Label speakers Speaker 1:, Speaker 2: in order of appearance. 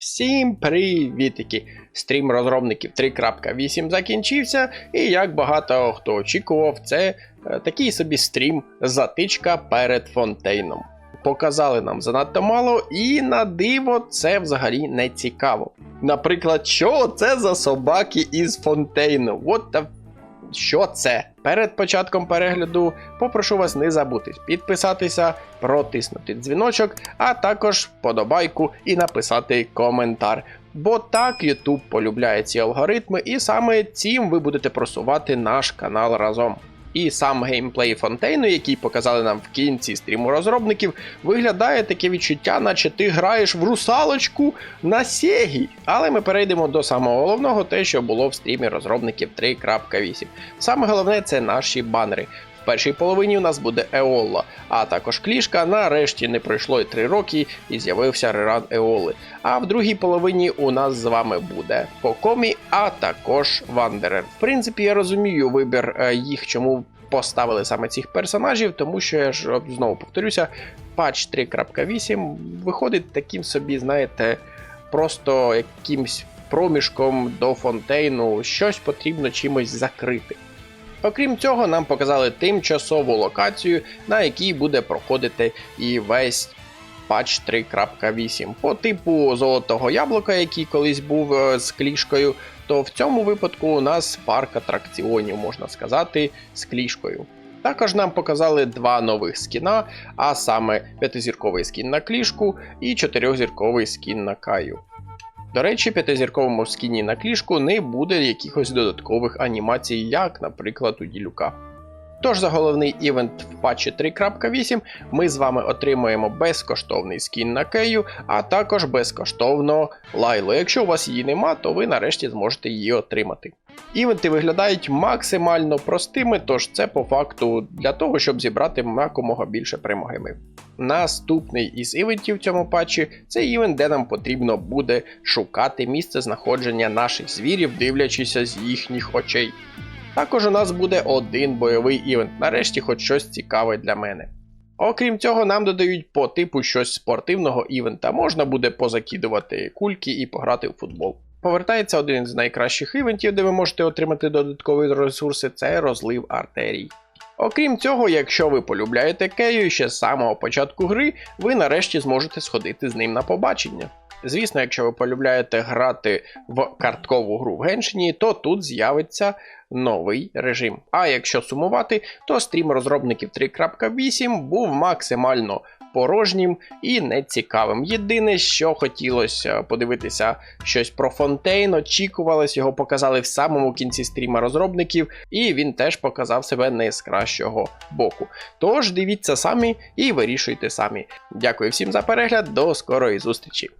Speaker 1: Всім привітики! Стрім розробників 3.8 закінчився, і як багато хто очікував, це е, такий собі стрім затичка перед фонтейном. Показали нам занадто мало, і на диво це взагалі не цікаво. Наприклад, що це за собаки із фонтейну? What the... Що це? Перед початком перегляду попрошу вас не забути підписатися, протиснути дзвіночок, а також подобайку і написати коментар. Бо так YouTube полюбляє ці алгоритми, і саме цим ви будете просувати наш канал разом. І сам геймплей фонтейну, який показали нам в кінці стріму розробників, виглядає таке відчуття, наче ти граєш в русалочку на Сегі. Але ми перейдемо до самого головного, те, що було в стрімі розробників 3.8. Саме головне це наші банери. В першій половині у нас буде Еолла, а також клішка. Нарешті не пройшло й 3 роки і з'явився реран Еоли. А в другій половині у нас з вами буде Покомі, а також Вандерер. В принципі, я розумію вибір е, їх, чому поставили саме цих персонажів, тому що я ж знову повторюся, патч 3.8 виходить таким собі, знаєте, просто якимсь проміжком до фонтейну, щось потрібно чимось закрити. Окрім цього, нам показали тимчасову локацію, на якій буде проходити і весь патч 3.8. По типу золотого яблука, який колись був е, з клішкою, то в цьому випадку у нас парк атракціонів, можна сказати, з клішкою. Також нам показали два нових скіна, а саме п'ятизірковий скін на клішку і чотирьохзірковий скін на каю. До речі, п'ятизірковому скіні на клішку не буде якихось додаткових анімацій, як, наприклад, у Ділюка. Тож за головний івент в патчі 3.8 ми з вами отримуємо безкоштовний скін на Кею, а також безкоштовно лайло. Якщо у вас її нема, то ви нарешті зможете її отримати. Івенти виглядають максимально простими, тож це по факту для того, щоб зібрати якомога більше перемоги. Наступний із івентів в цьому патчі це івент, де нам потрібно буде шукати місце знаходження наших звірів, дивлячися з їхніх очей. Також у нас буде один бойовий івент, нарешті хоч щось цікаве для мене. Окрім цього, нам додають по типу щось спортивного івента, можна буде позакидувати кульки і пограти в футбол. Повертається один з найкращих івентів, де ви можете отримати додаткові ресурси, це розлив артерій. Окрім цього, якщо ви полюбляєте Кею ще з самого початку гри, ви нарешті зможете сходити з ним на побачення. Звісно, якщо ви полюбляєте грати в карткову гру в Геншині, то тут з'явиться новий режим. А якщо сумувати, то стрім розробників 3.8 був максимально порожнім і нецікавим. Єдине, що хотілося подивитися щось про Фонтейн, очікувалось, його показали в самому кінці стріма розробників, і він теж показав себе не з кращого боку. Тож дивіться самі і вирішуйте самі. Дякую всім за перегляд, до скорої зустрічі!